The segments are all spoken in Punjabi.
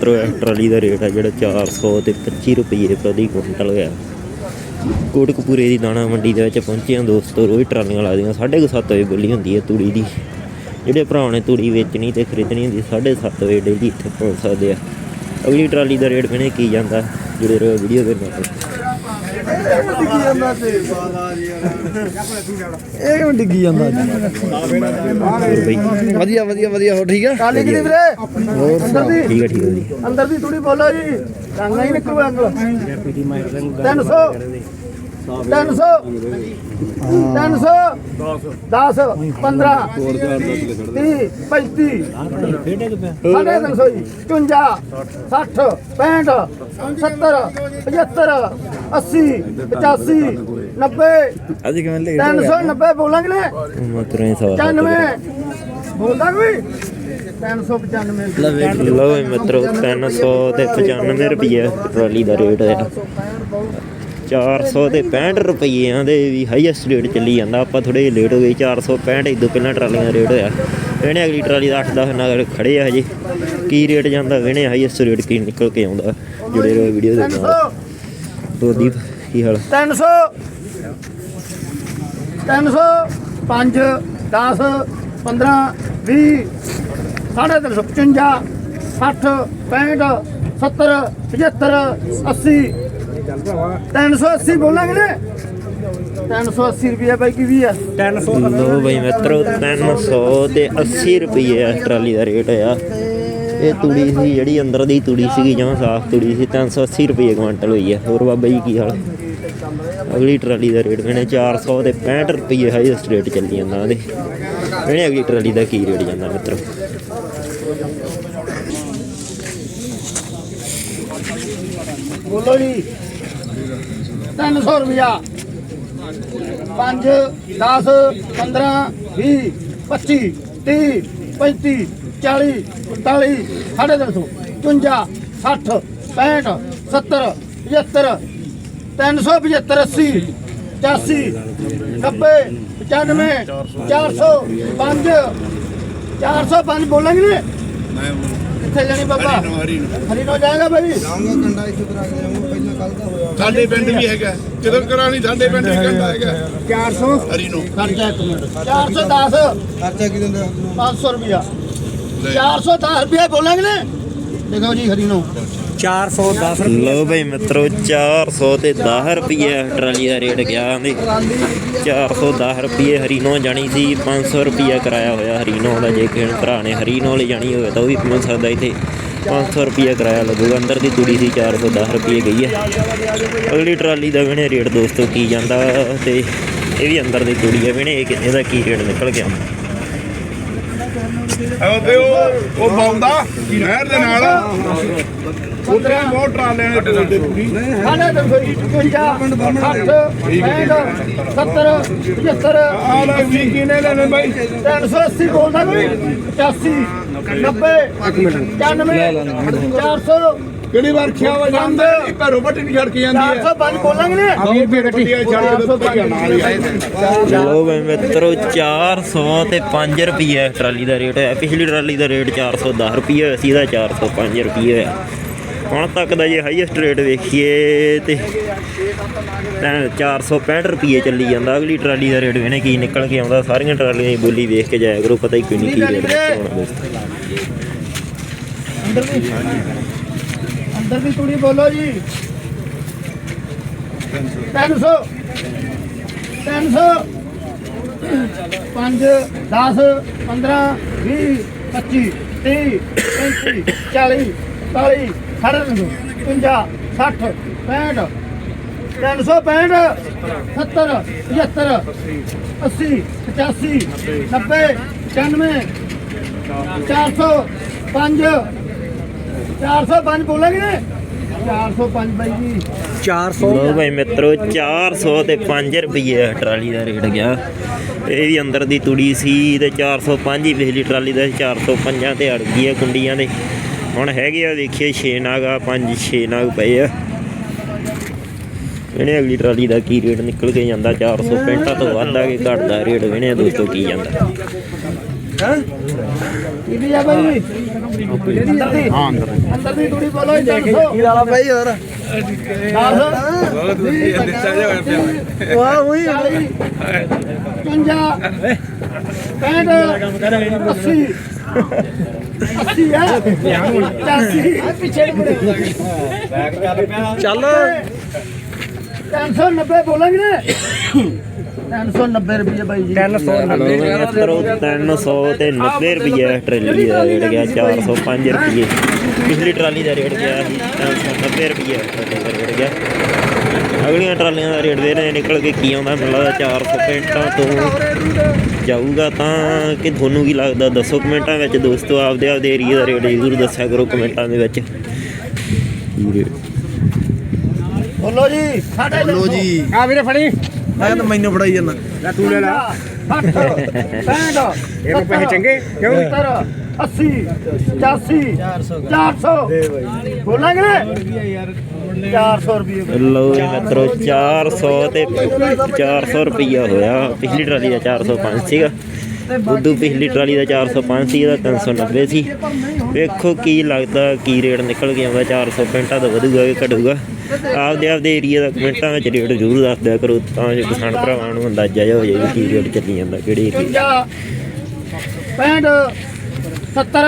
ਮਿੱਤਰੋ ਇਹ ਟਰਾਲੀ ਦਾ ਰੇਟ ਹੈ ਜਿਹੜਾ 400 ਤੇ 25 ਰੁਪਏ ਪ੍ਰਤੀ ਕੁਇੰਟਲ ਹੈ ਕੋਟਕਪੂਰੇ ਦੀ ਦਾਣਾ ਮੰਡੀ ਦੇ ਵਿੱਚ ਪਹੁੰਚੇ ਦੋਸਤੋ, ਰੋਜ਼ ਟਰਾਲੀਆਂ ਲੱਗਦੀਆਂ 7:30 ਵਜੇ ਬੋਲੀ ਹੁੰਦੀ ਹੈ ਤੂੜੀ ਦੀ। ਜਿਹੜੇ ਭਰਾ ਨੇ ਤੂੜੀ ਵੇਚਣੀ ਤੇ ਖਰੀਦਣੀ ਹੁੰਦੀ 7:30 ਵਜੇ ਡੇਲੀ ਇੱਥੇ ਪਹੁੰਚ ਸਕਦੇ ਆ। ਅਗਲੀ ਟਰਾਲੀ ਦਾ ਰੇਟ ਕਿਹਨੇ ਕੀ ਜਾਂਦਾ, ਜਿਹੜੇ ਰਹੋ ਵੀਡੀਓ ਦੇ ਨਾਲ ਇਹ ਕਿਉਂ ਡਿੱਗੀ ਜਾਂਦਾ ਹੋਰ ਬਈ ਵਧੀਆ ਵਧੀਆ ਵਧੀਆ ਹੋ ਠੀਕ ਆ? ਕਾਲੀ ਕਿਹਦੀ ਵੀਰੇ? ਹੋਰ ਦੀ? ਠੀਕ ਹੈ ਠੀਕ ਹੈ ਜੀ। ਅੰਦਰ ਦੀ ਥੋੜੀ ਬੋਲੋ ਜੀ। ਰੰਗਾ ਹੀ ਨਿਕਲੂ ਅੰਕਲ 300 300 300 10 15 30 35 ਸਾਢੇ ਤਿੰਨ ਸੌ ਜੀ। 54 60 65 70 75 80 85 90 ਅੱਜ ਕਿਵੇਂ ਲੇਟ 390 ਬੋਲਾਂਗੇ ਨੇ ਮੈਂ ਤੁਰੇ ਸਵਾਲ 95 ਬੋਲਦਾ ਕੋਈ? 395 ਲਓ ਇਹ ਮਿੱਤਰੋ 300 ਤੇ 95 ਰੁਪਏ ਟਰਾਲੀ ਦਾ ਰੇਟ ਹੈ। 400 ਤੇ 65 ਰੁਪਈਆਂ ਦੇ ਵੀ ਹਾਈਐਸਟ ਰੇਟ ਚੱਲੀ ਜਾਂਦਾ। ਆਪਾਂ ਥੋੜੇ ਲੇਟ ਹੋ ਗਏ 465 ਇਦੋਂ ਪਹਿਲਾਂ ਟਰਾਲੀਆਂ ਦਾ ਰੇਟ ਹੋਇਆ। ਇਹਨੇ ਅਗਲੀ ਟਰਾਲੀ ਦਾ 8-10 ਨਾਲ ਖੜੇ ਆ ਹਜੇ। ਕੀ ਰੇਟ ਜਾਂਦਾ ਵੇਣੇ ਹਾਈਐਸਟ ਰੇਟ ਕੀ ਨਿਕਲ ਕੇ ਆਉਂਦਾ। ਜੁੜੇ ਰਹੋ ਵੀਡੀਓ ਦੇ ਨਾਲ। 300 ਪ੍ਰਦੀਪ ਕੀ ਹਾਲ? 300 300 5 10 15 20 ਸਾਢੇ ਤਿੰਨ ਸੌ 55 60 65 70 75 80 380 ਬੋਲਾਂਗੇ ਨੇ 380 ਰੁਪਏ ਬਾਈ ਕੀ ਵੀ ਆ? ਲੋ ਬਈ ਮਿੱਤਰੋ 300 ਤੇ 80 ਰੁਪਏ ਆ ਟਰਾਲੀ ਦਾ ਰੇਟ ਆ। ਇਹ ਤੂੜੀ ਸੀ ਜਿਹੜੀ ਅੰਦਰ ਦੀ ਤੂੜੀ ਸੀਗੀ ਜਮਾਂ ਸਾਫ਼ ਤੂੜੀ ਸੀ 380 ਰੁਪਏ ਕੁਇੰਟਲ ਹੋਈ ਆ। ਹੋਰ ਬਾਬਾ ਜੀ ਕੀ ਹਾਲ? ਅਗਲੀ ਟਰਾਲੀ ਦਾ ਰੇਟ ਕਹਿੰਦੇ 400 ਤੇ 65 ਰੁਪਏ ਹਾਈਐਸਟ ਰੇਟ ਚੱਲੀ ਜਾਂਦਾ ਉਹਦੇ। ਕਹਿੰਦੇ ਅਗਲੀ ਟਰਾਲੀ ਦਾ ਕੀ ਰੇਟ ਜਾਂਦਾ ਮਿੱਤਰੋ? ਬੋਲੋ ਜੀ। 300 ਰੁਪਿਆ 5 10 15 20 25 30 35 40 45 ਸਾਢੇ ਤਿੰਨ ਸੌ 55 60 65 70 75 375 80 85 90 95 400 5 405 ਬੋਲਾਂਗੇ ਨੇ ਕਿੱਥੇ ਜਾਣੀ ਬਾਬਾ? ਹਰੀ ਨੋ ਜਾਏਗਾ ਭਾਈ ਸਾਡੇ ਪਿੰਡ ਵੀ ਹੈਗਾ ਜਦੋਂ ਕਰਾਣੀ ਸਾਡੇ ਪਿੰਡ ਵੀ ਕਹਿੰਦਾ ਹੈਗਾ 400 ਹਰੀ ਨੂੰ। ਖਰਚਾ ਇੱਕ ਮਿੰਟ। 410 ਖਰਚਾ ਕੀ ਦਿੰਦੇ 500 ਰੁਪਿਆ 410 ਰੁਪਿਆ ਬੋਲਾਂਗੇ ਨੇ। ਦੇਖੋ ਜੀ ਹਰੀ ਨੂੰ। 410 ਲੋ ਬਈ ਮਿੱਤਰੋ 400 ਤੇ 10 ਰੁਪਏ ਟਰਾਲੀ ਦਾ ਰੇਟ ਗਿਆ ਆਂਦੇ 410 ਰੁਪਏ ਹਰੀਨੋ ਜਾਣੀ ਸੀ 500 ਰੁਪਏ ਕਰਾਇਆ ਹੋਇਆ ਹਰੀਨੋ ਦਾ ਜੇ ਕਿਸੇ ਭਰਾ ਨੇ ਹਰੀਨੋ ਲੈ ਜਾਣੀ ਹੋਵੇ ਤਾਂ ਉਹ ਵੀ ਪਹੁੰਚ ਸਕਦਾ ਇੱਥੇ। 500 ਰੁਪਏ ਕਿਰਾਇਆ ਲੱਗੂਗਾ। ਅੰਦਰ ਦੀ ਤੂੜੀ ਸੀ 410 ਰੁਪਏ ਗਈ ਹੈ ਅਗਲੀ ਟਰਾਲੀ ਦਾ ਵੀਣੇ ਰੇਟ ਦੋਸਤੋ ਕੀ ਜਾਂਦਾ ਤੇ ਇਹ ਵੀ ਅੰਦਰ ਦੀ ਤੂੜੀ ਹੈ ਵੀਣੇ ਇਹ ਕਿ- ਇਹਦਾ ਕੀ ਰੇਟ ਨਿਕਲ ਗਿਆ। ਉਹ ਉਹ ਉਹ ਬਾਉਂਦਾ ਨਹਿਰ ਦੇ ਨਾਲ। ਉਧਰ ਬਹੁਤ ਟਰਾਲੇ ਨੇ ਬੋਲਦੇ ਪੂਰੀ ਸਾਢੇ ਤਿੰਨ ਸੌ ਜੀ 55 60 65 70 75 ਆ ਲੈ ਵੀ ਕਿਨੇ ਲੈਣੇ ਬਾਈ? 380 ਬੋਲਦਾ ਕੋਈ? 85 90 95 400 ਕਿਹੜੀ ਵਾਰ ਖਿਆ ਵਾ ਜਾਂਦੇ? ਘਰੋਂ ਬੱਟੀ ਨਹੀਂ ਛੜ ਕੇ ਜਾਂਦੀ ਹੈ। 405 ਬੋਲਾਂਗੇ ਨੇ। ਆਹ ਵੀ ਗੱਡੀ ਛੱਡ ਕੇ ਭੱਜਣ ਨਾਲ ਹੀ ਆਏ ਚਲੋ ਬਈ ਮਿੱਤਰੋ 400 ਤੇ 5 ਰੁਪਏ ਟਰਾਲੀ ਦਾ ਰੇਟ ਹੋਇਆ ਪਿਛਲੀ ਟਰਾਲੀ ਦਾ ਰੇਟ 410 ਰੁਪਏ ਹੋਇਆ ਸੀ ਇਹਦਾ 405 ਰੁਪਏ ਹੋਇਆ। ਹੁਣ ਤੱਕ ਦਾ ਜੇ ਹਾਈਐਸਟ ਰੇਟ ਵੇਖੀਏ ਤੇ ਤਾਂ 465 ਰੁਪਏ ਚੱਲੀ ਜਾਂਦਾ। ਅਗਲੀ ਟਰਾਲੀ ਦਾ ਰੇਟ ਵੇਨੇ ਕੀ ਨਿਕਲ ਕੇ ਆਉਂਦਾ। ਸਾਰੀਆਂ ਟਰਾਲੀਆਂ ਦੀ ਬੋਲੀ ਵੇਖ ਕੇ ਜਾਇਆ ਕਰੋ, ਪਤਾ ਹੀ ਕੋਈ ਨਹੀਂ ਕੀ ਰੇਟ ਨਿਕਲਣਾ ਦੋਸਤੋ ਅੰਦਰ ਦੀ ਅੰਦਰ ਬੋਲੋ ਜੀ। 300 300 5 10 15 20 25 30 35 40 40 50 50 60 65 365 70 75 80 85 90 95 400 5 405 ਬੋਲਾਂਗੇ ਨੇ 405 ਬਾਈ ਜੀ। 400 ਲੋ ਭਾਈ ਮਿੱਤਰੋ 400 ਤੇ 5 ਰੁਪਏ ਟਰਾਲੀ ਦਾ ਰੇਟ ਗਿਆ। ਇਹ ਵੀ ਅੰਦਰ ਦੀ ਤੁੜੀ ਸੀ ਤੇ 405 ਹੀ ਪਿਛਲੀ ਟਰਾਲੀ ਦਾ ਸੀ, 405 ਤੇ ਅੜ ਗਈ ਆ ਕੁੰਡੀਆਂ ਦੇ। ਹੁਣ ਹੈਗੇ ਆ ਦੇਖੀਏ 6 ਨਾਗ ਆ 5 6 ਨਾਗ ਪਏ ਆ। ਇਹਨੇ ਅਗਲੀ ਟਰਾਲੀ ਦਾ ਕੀ ਰੇਟ ਨਿਕਲ ਕੇ ਜਾਂਦਾ? 400 ਪੈਂਟਾਂ ਤੋਂ ਵੱਧ ਆ ਕੇ ਘਟਦਾ ਰੇਟ ਵੇਣੇ ਦੋਸਤੋ ਕੀ ਜਾਂਦਾ? ਕਿਹਦੀ ਆ ਬਾਈ? ਅੰਦਰ ਦੀ ਹਾਂ ਅੰਦਰ। ਅੰਦਰ ਦੀ ਕੁੜੀ ਬੋਲੋ 300 ਕੀ ਲਾਲਾ ਭਾਈ ਹੋਰ? 10 ਵਾਹ ਉਹੀ 50 80 80 ਹੈ 85 ਪਿੱਛੇ ਮੁੜੇ ਚੱਲ। 390 ਬੋਲਾਂਗੇ ਨੇ। 390 ਰੁਪਏ ਬਾਈ ਜੀ। 390 ਮਿੱਤਰੋ 300 ਤੇ 90 ਰੁਪਏ ਟਰਾਲੀ ਦਾ ਰੇਟ ਗਿਆ 405 ਰੁਪਏ ਪਿਛਲੀ ਟਰਾਲੀ ਦਾ ਰੇਟ ਗਿਆ ਸੀ 390 ਰੁਪਏ ਟਰਾਲੀ ਦਾ ਰੇਟ ਗਿਆ। ਅਗਲੀਆਂ ਟਰਾਲੀਆਂ ਦਾ ਰੇਟ ਦੇ ਰਹੇ ਨਿਕਲ ਕੇ ਕੀ ਆਉਂਦਾ ਮੈਨੂੰ ਲੱਗਦਾ 465 ਤੋਂ ਜਾਊਗਾ ਤਾਂ ਕਿ ਤੁਹਾਨੂੰ ਕੀ ਲੱਗਦਾ? ਦੱਸੋ ਕਮੈਂਟਾਂ ਵਿੱਚ ਦੋਸਤੋ ਆਪਦੇ ਆਪਦੇ ਏਰੀਆ ਦਾ ਰੇਟ ਜ਼ਰੂਰ ਦੱਸਿਆ ਕਰੋ ਕਮੈਂਟਾਂ ਦੇ ਵਿੱਚ। ਬੋਲੋ ਜੀ। ਸਾਡੇ ਲੋ ਜੀ। ਆ ਵੀਰੇ ਫੜੀ। ਮੈਂ ਤਾਂ ਮੈਨੂੰ ਫੜਾਈ ਜਾਂਦਾ। ਤੂੰ ਲੈ ਲੈ। 60 65 ਇਹਨੂੰ ਪੈਸੇ ਚੰਗੇ? ਕਿਉਂ? 80 85 400 ਬੋਲਾਂਗੇ ਨੇ 400 ਰੁਪਏ ਲਓ ਜੀ ਮਿੱਤਰੋ 400 ਤੇ 400 ਰੁਪਈਆ ਹੋਇਆ ਪਿਛਲੀ ਟਰਾਲੀ ਦਾ 405 ਸੀਗਾ ਉਦੋਂ ਪਿਛਲੀ ਟਰਾਲੀ ਦਾ 405 ਸੀ ਇਹਦਾ 390 ਸੀ ਵੇਖੋ ਕੀ ਲੱਗਦਾ ਕੀ ਰੇਟ ਨਿਕਲ ਕੇ ਆਉਂਦਾ 400 ਪੈਂਟਾਂ ਦਾ ਵਧੂਗਾ ਕਿ ਘਟੂਗਾ ਆਪਦੇ ਆਪਦੇ ਏਰੀਆ ਦਾ ਕਮੈਂਟਾਂ ਵਿੱਚ ਰੇਟ ਜ਼ਰੂਰ ਦੱਸ ਦਿਆ ਕਰੋ ਤਾਂ ਜੋ ਕਿਸਾਨ ਭਰਾਵਾਂ ਨੂੰ ਅੰਦਾਜ਼ਾ ਹੋ ਜਾਏ ਵੀ ਕੀ ਰੇਟ ਚੱਲੀ ਜਾਂਦਾ ਕਿਹੜੇ 50 65 70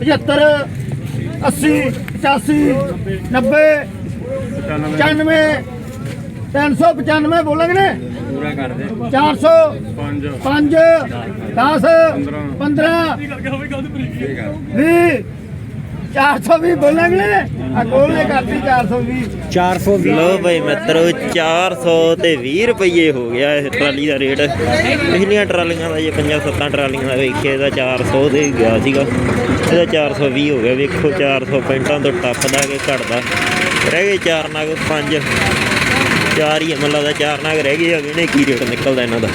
75 80 85 90 95 395 ਬੋਲਾਂਗੇ ਨੇ? ਪੂਰਾ ਕਰ ਦੇ। 400 5 5 10 15 20 420 ਬੋਲਾਂਗੇ ਨੇ? ਆ ਕੋਲੇ ਕਰਤੀ 420 420 ਲੋ ਭਾਈ ਮਿੱਤਰੋ 400 ਤੇ 20 ਰੁਪਏ ਹੋ ਗਿਆ ਇਹ ਟਰਾਲੀ ਦਾ ਰੇਟ। ਪਿਛਲੀਆਂ ਟਰਾਲੀਆਂ ਦਾ ਜੇ ਪੰਜਾਂ ਸੱਤਾਂ ਟਰਾਲੀਆਂ ਦਾ ਵੇਖਿਆ ਇਹਦਾ 400 ਦੇ ਗਿਆ ਸੀਗਾ। ਇਹਦਾ 420 ਹੋ ਗਿਆ। ਵੇਖੋ 400 ਪੈਂਟਾਂ ਤੋਂ ਟੱਪਦਾ ਕਿ ਘਟਦਾ। ਰਹਿ ਗਏ ਚਾਰ ਨਗ ਪੰਜ। ਚਾਰ ਹੀ ਮੈਨੂੰ ਲੱਗਦਾ ਚਾਰ ਨਗ ਰਹਿ ਗਏ ਹੈਗੇ ਨੇ ਕੀ ਰੇਟ ਨਿਕਲਦਾ ਇਹਨਾਂ ਦਾ।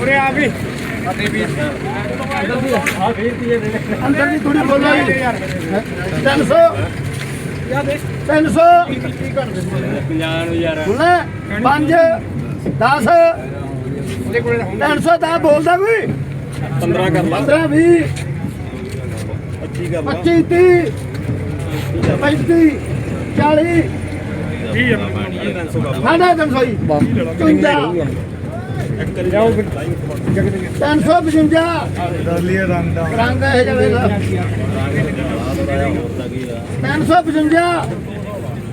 ਉਰੇ ਆ ਵੀ। ਅੰਦਰ ਦੀ ਥੋੜੀ ਬੋਲੋ ਜੀ। 300 300 ਬੋਲੇ 5 10 300 ਦਾ ਬੋਲਦਾ ਕੋਈ? 15 ਕਰ ਲਾ। 15 20 25 30 35 40 ਸਾਢੇ ਤਿੰਨ ਸੌ ਜੀ। 55 355 ਡਰਲੀ ਰੰਗ ਦਾ ਰੰਗ ਇਹ ਜਾਵੇ 355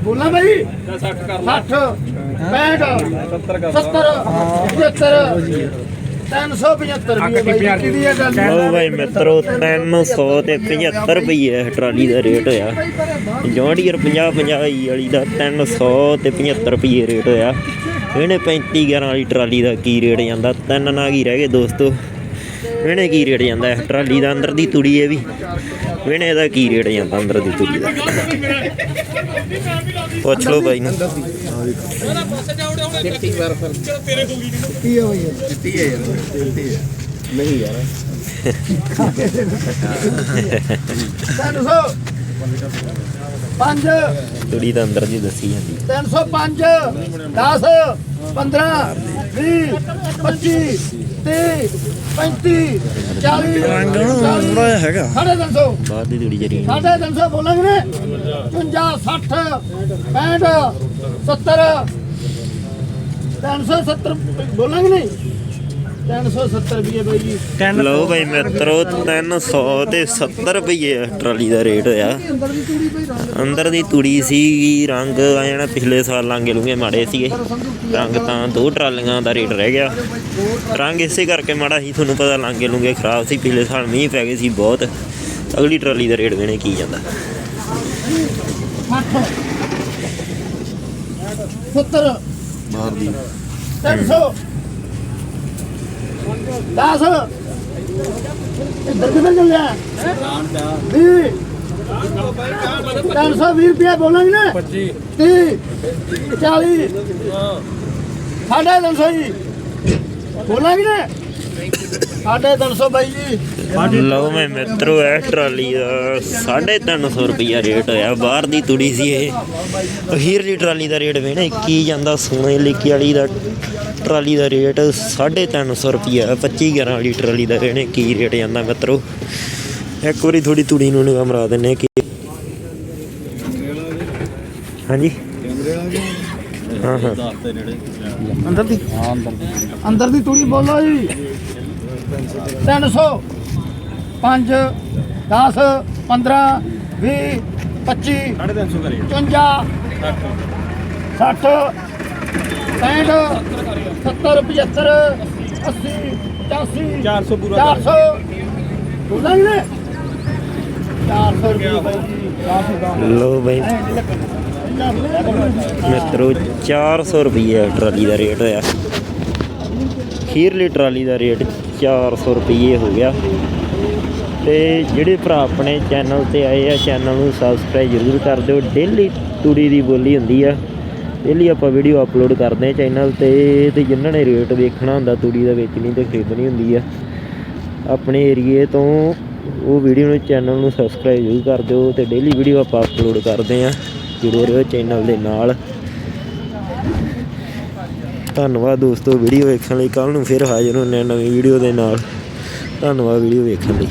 ਬੋਲਾ ਭਾਈ 60 ਕਰ 60 65 70 75 375 ਰੁਪਏ ਭਾਈ ਕਿਹਦੀ ਹੈ ਗੱਲ? ਲਓ ਭਾਈ ਮਿੱਤਰੋ 300 ਤੇ 75 ਰੁਪਏ ਇਹ ਟਰਾਲੀ ਦਾ ਰੇਟ ਹੋਇਆ। ਜੌਂਡੀਅਰ 50 50 ਵਾਲੀ ਦਾ 300 ਤੇ 75 ਰੁਪਏ ਰੇਟ ਹੋਇਆ। ਇਹਨੇ 35 11 ਵਾਲੀ ਟਰਾਲੀ ਦਾ ਕੀ ਰੇਟ ਜਾਂਦਾ? ਤਿੰਨ ਨਾਗ ਹੀ ਰਹਿ ਗਏ ਦੋਸਤੋ। ਇਹਨੇ ਕੀ ਰੇਟ ਜਾਂਦਾ ਇਹ ਟਰਾਲੀ ਦਾ? ਅੰਦਰ ਦੀ ਤੁੜੀ ਇਹ ਵੀ। ਇਹਨੇ ਇਹਦਾ ਕੀ ਰੇਟ ਜਾਂਦਾ ਅੰਦਰ ਦੀ ਤੁੜੀ ਦਾ? ਪੁੱਛ ਲਓ ਬਾਈ ਨੂੰ। ਕੀ ਹੋਈ ਹੈ ਜਿੱਤੀ ਹੈ ਯਾਰ ਜਿੱਤੀ ਹੈ 300 5 ਤੁੜੀ ਦਾ ਅੰਦਰ ਦੀ ਦੱਸੀ ਜਾਂਦੀ। 305 10 15 20 25 30 35 40 ਰੰਗ ਥੋੜਾ ਹੈਗਾ। ਸਾਢੇ ਤਿੰਨ ਸੌ। ਬਾਅਦ ਦੀ ਤੁੜੀ ਜਰੀ ਸਾਢੇ ਤਿੰਨ ਸੌ ਬੋਲਾਂਗੇ ਨੇ? 50 60 65 70 370 ਬੋਲਾਂਗੇ ਨਹੀਂ? 370 ਰੁਪਏ ਬਾਈ ਜੀ। ਲਓ ਭਾਈ ਮਿੱਤਰੋ 300 ਤੇ 70 ਰੁਪਏ ਟਰਾਲੀ ਦਾ ਰੇਟ ਹੋਇਆ ਅੰਦਰ ਦੀ ਤੂੜੀ ਸੀ ਰੰਗ ਆ ਜਾਣਾ ਪਿਛਲੇ ਸਾਲ ਲਾਂਗੇ ਲੂਗੇ ਮਾੜੇ ਸੀਗੇ। ਰੰਗ ਤਾਂ ਦੋ ਟਰਾਲੀਆਂ ਦਾ ਰੇਟ ਰਹਿ ਗਿਆ। ਰੰਗ ਇਸੇ ਕਰਕੇ ਮਾੜਾ ਸੀ ਤੁਹਾਨੂੰ ਪਤਾ ਲਾਂਗੇ ਲੂਗੇ ਖਰਾਬ ਸੀ ਪਿਛਲੇ ਸਾਲ ਮੀਂਹ ਪੈ ਗਏ ਸੀ ਬਹੁਤ। ਅਗਲੀ ਟਰਾਲੀ ਦਾ ਰੇਟ ਵੇਣੇ ਕੀ ਜਾਂਦਾ। 70 ਬਾਹਰ ਦੀ। 300 10 ਇੱਧਰ ਕਿੱਧਰ ਚੱਲਿਆ? 20 320 ਰੁਪਏ ਬੋਲਾਂਗੇ ਨਾ? 25 30 40 ਸਾਢੇ ਤਿੰਨ ਸੌ ਜੀ। ਬੋਲਾਂਗੇ ਨਾ? 350 ਬਾਈ ਜੀ। ਲਓ ਮੈਂ ਮਿੱਤਰੋ ਇਹ ਟਰਾਲੀ ਦਾ 350 ਰੁਪਿਆ ਰੇਟ ਹੋਇਆ ਬਾਹਰ ਦੀ ਤੁੜੀ ਸੀ ਇਹ। ਅਖੀਰਲੀ ਟਰਾਲੀ ਦਾ ਰੇਟ ਵੇਣਾ 21 ਜਾਂਦਾ ਸੋਨੇ ਲਿਕੀ ਵਾਲੀ ਦਾ ਟਰਾਲੀ ਦਾ ਰੇਟ 350 ਰੁਪਿਆ 25 11 ਵਾਲੀ ਟਰਾਲੀ ਦਾ ਵੇਣੇ ਕੀ ਰੇਟ ਜਾਂਦਾ ਮਿੱਤਰੋ। ਇੱਕ ਵਾਰੀ ਥੋੜੀ ਤੁੜੀ ਨੂੰ ਨਿਗਾਹ ਮਰਾ ਦਿੰਨੇ ਕਿ ਹਾਂਜੀ? ਹਾਂ ਹਾਂ। ਅੰਦਰ ਦੀ ਅੰਦਰ ਦੀ ਤੂੜੀ ਬੋਲੋ ਜੀ। 300 5 10 15 20 25 350 ਕਰੇ 55 60 65 70 75 80 85 400 ਪੂਰਾ 400 ਬੋਲਾਂ ਜੀ 400 ਰੁਪਏ ਬਾਈ ਜੀ। 400 ਲੋ ਬਈ ਮਿੱਤਰੋ 400 ਰੁਪਏ ਟਰਾਲੀ ਦਾ ਰੇਟ ਹੋਇਆ। ਖੀਰਲੀ ਟਰਾਲੀ ਦਾ ਰੇਟ 400 ਰੁਪਏ ਹੋ ਗਿਆ। ਤੇ ਜਿਹੜੇ ਭਰਾ ਆਪਣੇ ਚੈਨਲ ਤੇ ਆਏ ਆ ਚੈਨਲ ਨੂੰ ਸਬਸਕ੍ਰਾਈਬ ਜ਼ਰੂਰ ਕਰ ਦਿਓ। ਡੇਲੀ ਤੂੜੀ ਦੀ ਬੋਲੀ ਹੁੰਦੀ ਆ। ਡੇਲੀ ਆਪਾਂ ਵੀਡੀਓ ਅਪਲੋਡ ਕਰਦੇ ਆ ਚੈਨਲ ਤੇ ਤੇ ਜਿਨ੍ਹਾਂ ਨੇ ਰੇਟ ਦੇਖਣਾ ਹੁੰਦਾ ਤੂੜੀ ਦਾ ਵੇਚਣੀ ਤੇ ਖਰੀਦਣੀ ਹੁੰਦੀ ਆ, ਆਪਣੇ ਏਰੀਏ ਤੋਂ ਉਹ ਵੀਡੀਓ ਨੂੰ ਚੈਨਲ ਨੂੰ ਸਬਸਕ੍ਰਾਈਬ ਜ਼ਰੂਰ ਕਰ ਦਿਓ ਤੇ ਡੇਲੀ ਵੀਡੀਓ ਆਪਾਂ ਅਪਲੋਡ ਕਰਦੇ ਆ। ਜੁੜੇ ਰਹੋ ਚੈਨਲ ਦੇ ਨਾਲ। ਧੰਨਵਾਦ ਦੋਸਤੋ ਵੀਡੀਓ ਵੇਖਣ ਲਈ। ਕੱਲ ਨੂੰ ਫਿਰ ਹਾਜ਼ਰ ਹੁੰਦੇ ਹਾਂ ਨਵੀਂ ਵੀਡੀਓ ਦੇ ਨਾਲ। ਧੰਨਵਾਦ ਵੀਡੀਓ ਵੇਖਣ ਲਈ।